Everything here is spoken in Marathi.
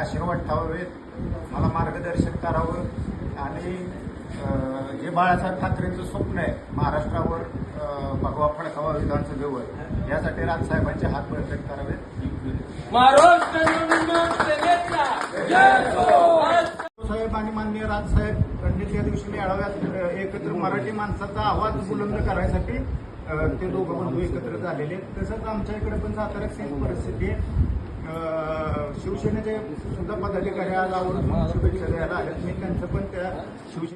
आशीर्वाद ठेवावेत. मला मार्गदर्शन करावं. आणि हे जे बाळासाहेब ठाकरेंचं स्वप्न आहे महाराष्ट्रावर अं, भगवा फडकावा विधानसभेवर. यासाठी राजसाहेबांचे हात बळकट करावेत महाराष्ट्र हो! साहेब आणि माननीय राजसाहेब पंडित या दिवशी मेळाव्यात एकत्र मराठी माणसाचा आवाज बुलंद करायसाठी ते दोघं बंधू एकत्र झालेले आहेत. तसंच आमच्या इकडे पण सातारा सेम परिस्थिती आहे. शिवसेनेचे सुद्धा पदाधिकारी आज आवर्जून शुभेच्छा द्यायला आलेत. मी त्यांचं पण त्या शिवसेने